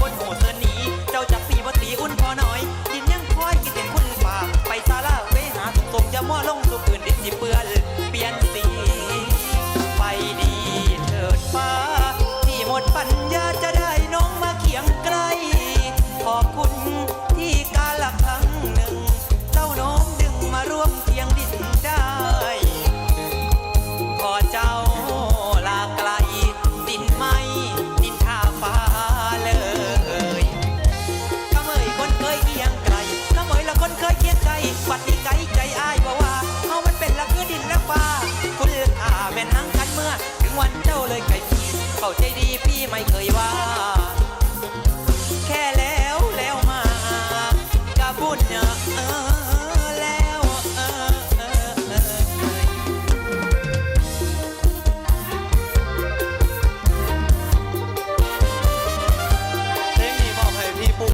คนโง่เสนีเจ้าจัปีวตีอุ่นพอน้อย กินยังคอยกินแต่คุณป่าไปซาลาเวหาสุกสมจะมั่วลงสุกอื่นดิสิเปื้อน ยไก่พี่เข้าใจดีพี่ไม่เคยว่า